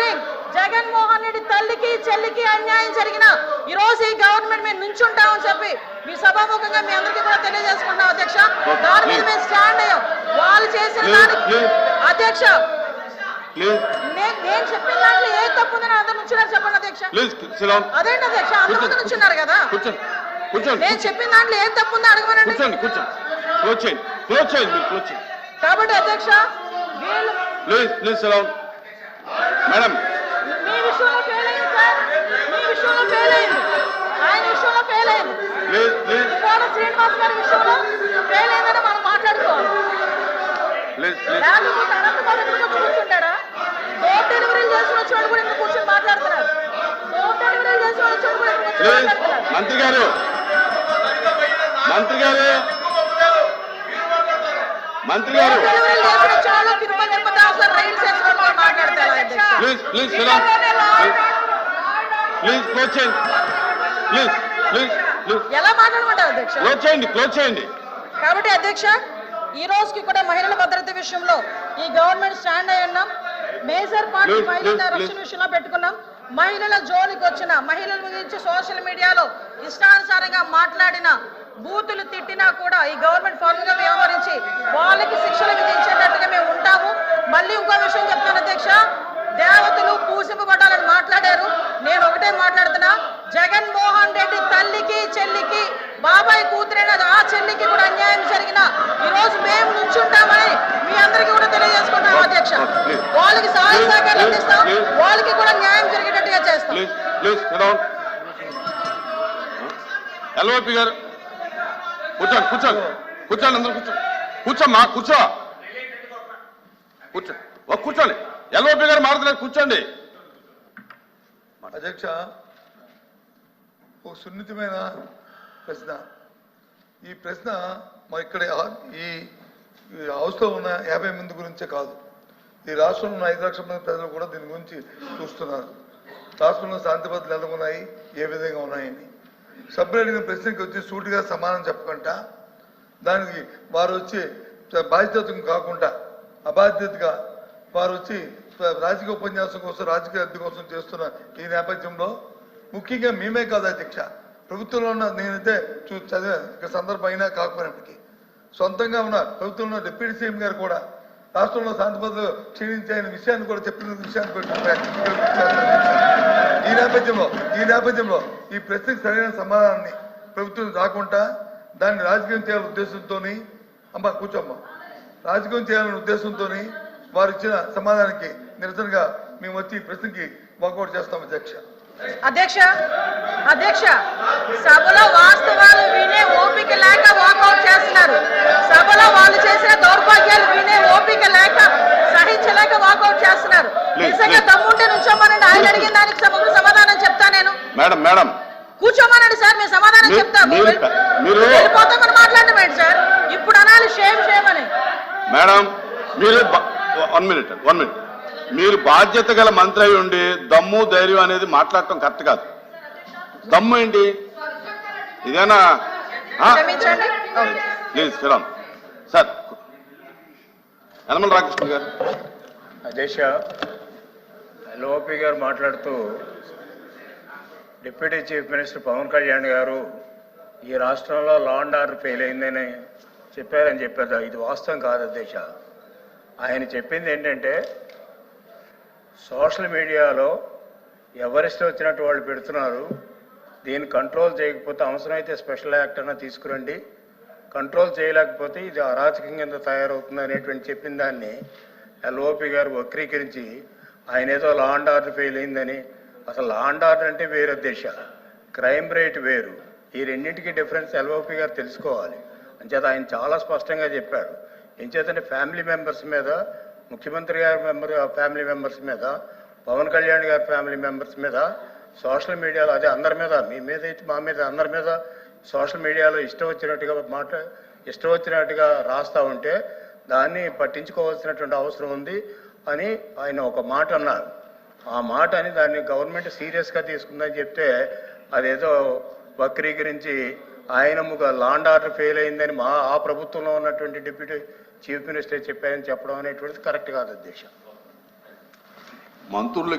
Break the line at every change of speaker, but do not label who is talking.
Evening Jaganmohan Reddy తల్లికి చెల్లికి అన్యాయం జరిగిన ఈ రోజు ఈ గవర్నమెంట్ మేము నుంచుంటామని చెప్పి మీ సభాముఖంగా మీ అందరికీ కూడా తెలియజేసుకుంటాం అధ్యక్ష. దాని మీద మేము స్టాండ్ అయ్యాం. వాళ్ళు చేసిన దానికి. అధ్యక్ష నేను చెప్పిన దాంట్లో ఏ తప్పు ఉందని అందరు నుంచున్నారు చెప్పండి అధ్యక్ష. అదేంటి అధ్యక్ష? అంతమంది నుంచున్నారు కదా. నేను చెప్పిన దాంట్లో ఏం తప్పు ఉందో అడగమనండి. కాబట్టి అధ్యక్ష
ప్లీజ్ ప్లీజ్ మేడం.
కూర్చుంటాడా? డోర్ డెలివరీలు చేసిన వచ్చాడు కూడా ఇక్కడ కూర్చొని మాట్లాడుతున్నారు. డోర్ డెలివరీలు చేసిన వచ్చాడు కూడా
మంత్రి గారు. మంత్రి గారు. మంత్రి గారు
డోర్ డెలివరీలు చేసిన వచ్చాడు తిరుపతి తిరుపతి అవసరం రైలు చేసిన వాళ్ళు మాట్లాడతారు అధ్యక్ష.
Please please silence please close చేయండి. ప్లీజ్ ప్లీజ్ ప్లీజ్
ఎలా మాట్లాడమంటారు అధ్యక్ష?
క్లోజ్ చేయండి క్లోజ్ చేయండి.
కాబట్టి అధ్యక్ష ఈ రోజుకి కూడా మహిళల భద్రత విషయంలో ఈ గవర్నమెంట్ స్టాండ్ అయి ఉన్నాం. మేజర్ పార్టీ మహిళల రక్షణ. విషయంలో పెట్టుకున్నాం. మహిళల జోలికి వచ్చిన మహిళల గురించి సోషల్ మీడియాలో ఇష్టానుసారంగా మాట్లాడిన బూతులు తిట్టినా కూడా ఈ గవర్నమెంట్ ఫార్మ్గా వ్యవహరించి వాళ్ళకి శిక్షలు విధించేటట్టుగా మేము ఉంటాము మళ్ళీ ఇంకో విషయం చెప్తాను అధ్యక్ష దేవతలు పూసింపబడాలని మాట్లాడారు నేను ఒకటే మాట్లాడుతున్నా జగన్మోహన్ రెడ్డి తల్లికి చెల్లికి బాబాయ్ కూతురైన ఆ చెల్లికి కూడా అన్యాయం జరిగిన ఈ రోజు మేము నుంచుంటామని మీ అందరికీ కూడా తెలియజేసుకుంటాం అధ్యక్ష. వాళ్ళకి సహాయ సహకారాలు అందిస్తాం. వాళ్ళకి కూడా న్యాయం జరిగేటట్టుగా చేస్తాం.
ప్లీజ్ ప్లీజ్ సిలాన్ ఎల్ఓపి గారు. కూర్చోండి కూర్చోండి. కూర్చోండి అందరూ కూర్చోండి కూర్చోమ్మా కూర్చో. కూర్చో. ఓ కూర్చోండి. ఎల్ఓపి గారు మారుతున్నారు కూర్చోండి.
అధ్యక్ష ఒక సున్నితమైన ప్రశ్న. ఈ ప్రశ్న మా ఇక్కడ ఈ హౌస్లో ఉన్న యాభై మంది గురించే కాదు. ఈ రాష్ట్రంలో ఉన్న ఐదు లక్షల మంది ప్రజలు కూడా దీని గురించి చూస్తున్నారు. రాష్ట్రంలో శాంతి భద్రతలు ఎలా ఉన్నాయి? ఏ విధంగా ఉన్నాయని. సభ్యులు అడిగిన ప్రశ్నకి వచ్చి సూటిగా సమానం చెప్పకుండా దానికి వారు వచ్చి బాధ్యతను కాకుండా అబాధ్యతగా వారు వచ్చి రాజకీయ ఉపన్యాసం కోసం రాజకీయ అద్దె కోసం చేస్తున్న ఈ నేపథ్యంలో ముఖ్యంగా మేమే కాదు అధ్యక్ష. ప్రభుత్వంలో ఉన్న నేనైతే చూ చదివాను ఇక్కడ సందర్భం అయినా కాకపోయినప్పటికీ సొంతంగా ఉన్న ప్రభుత్వంలో ఉన్న డిప్యూటీ సీఎం గారు కూడా రాష్ట్రంలో శాంతి భద్రతలు క్షీణించే విషయాన్ని కూడా చెప్పిన విషయాన్ని ఈ నేపథ్యంలో ఈ నేపథ్యంలో ఈ ప్రశ్నకు సరైన సమాధానాన్ని ప్రభుత్వం రాకుండా దాన్ని రాజకీయం చేయాలనే ఉద్దేశంతో అమ్మ కూర్చోమ్మ. రాజకీయం చేయాలనే ఉద్దేశంతో వారు ఇచ్చిన సమాధానానికి నిరసనగా మేము వచ్చి ఈ ప్రశ్నకి వాకౌట్ చేస్తాం అధ్యక్ష.
అధ్యక్ష అధ్యక్ష సభలో వాస్తవాలు వినే ఓపిక లేక వాకౌట్ చేస్తున్నారు. సభలో వాళ్ళు చేసిన దౌర్భాగ్యాలు వినే ఓపిక లేక సహించలేక వాకౌట్ చేస్తున్నారు. నిజంగా. దమ్ముంటే నుంచోమనండి. ఆయన అడిగిన దానికి సమాధానం చెప్తా నేను.
Madam madam.
కూర్చోమనండి సార్ మేము సమాధానం చెప్తాము. వెళ్ళిపోతామని మాట్లాడడం ఏంటి సార్? ఇప్పుడు అనాలి షేమ్ షేమ్ అని.
మేడం మీరు వన్ మినిట్ వన్ మినిట్. మీరు బాధ్యత గల మంత్రి అయి ఉండి దమ్ము ధైర్యం అనేది మాట్లాడటం కరెక్ట్ కాదు. దమ్ము ఏంటి? ఇదేనా? ప్లీజ్ శ్రీరామ్ సార్ యనమల రామకృష్ణ గారు.
అధ్యక్ష లోపి గారు మాట్లాడుతూ deputy chief minister Pawan Kalyan గారు ఈ రాష్ట్రంలో లా అండ్ ఆర్డర్ ఫెయిల్ అయిందని చెప్పారని చెప్పారు. ఇది వాస్తవం కాదు అధ్యక్ష. ఆయన చెప్పింది ఏంటంటే సోషల్ మీడియాలో ఎవరిష్టం వచ్చినట్టు వాళ్ళు పెడుతున్నారు దీన్ని కంట్రోల్ చేయకపోతే అవసరమైతే స్పెషల్ యాక్ట్ అన్న తీసుకురండి. కంట్రోల్ చేయలేకపోతే ఇది అరాచకం కింద తయారవుతుంది అనేటువంటి చెప్పిన దాన్ని ఎల్ఓపి గారు వక్రీకరించి ఆయన ఏదో లా అండ్ ఆర్డర్ ఫెయిల్ అయిందని. అసలు లా అండ్ ఆర్డర్ అంటే వేరే దేశ క్రైమ్ రేట్ వేరు. ఈ రెండింటికి డిఫరెన్స్ ఎల్ఓపి గారు తెలుసుకోవాలి. అంచేత ఆయన చాలా స్పష్టంగా చెప్పారు. ఎంచేతంటే ఫ్యామిలీ మెంబర్స్ మీద ముఖ్యమంత్రి గారి మెంబర్ ఫ్యామిలీ మెంబర్స్ మీద పవన్ కళ్యాణ్ గారి ఫ్యామిలీ మెంబర్స్ మీద సోషల్ మీడియాలో అదే అందరి మీద మీ మీద అయితే మా మీద అందరి మీద సోషల్ మీడియాలో ఇష్టం వచ్చినట్టుగా మాట ఇష్టం వచ్చినట్టుగా రాస్తా ఉంటే దాన్ని పట్టించుకోవాల్సినటువంటి అవసరం ఉంది అని ఆయన ఒక మాట అన్నారు. ఆ మాట అని దాన్ని గవర్నమెంట్ సీరియస్గా తీసుకుందని చెప్తే అదేదో వక్రీకరించి ఆయన ముగ లాండ్ ఆర్డర్ ఫెయిల్ అయిందని మా ఆ ప్రభుత్వంలో ఉన్నటువంటి డిప్యూటీ చీఫ్ మినిస్టర్ చెప్పారని చెప్పడం అనేటువంటిది కరెక్ట్ కాదు ఉద్దేశం
మంత్రులు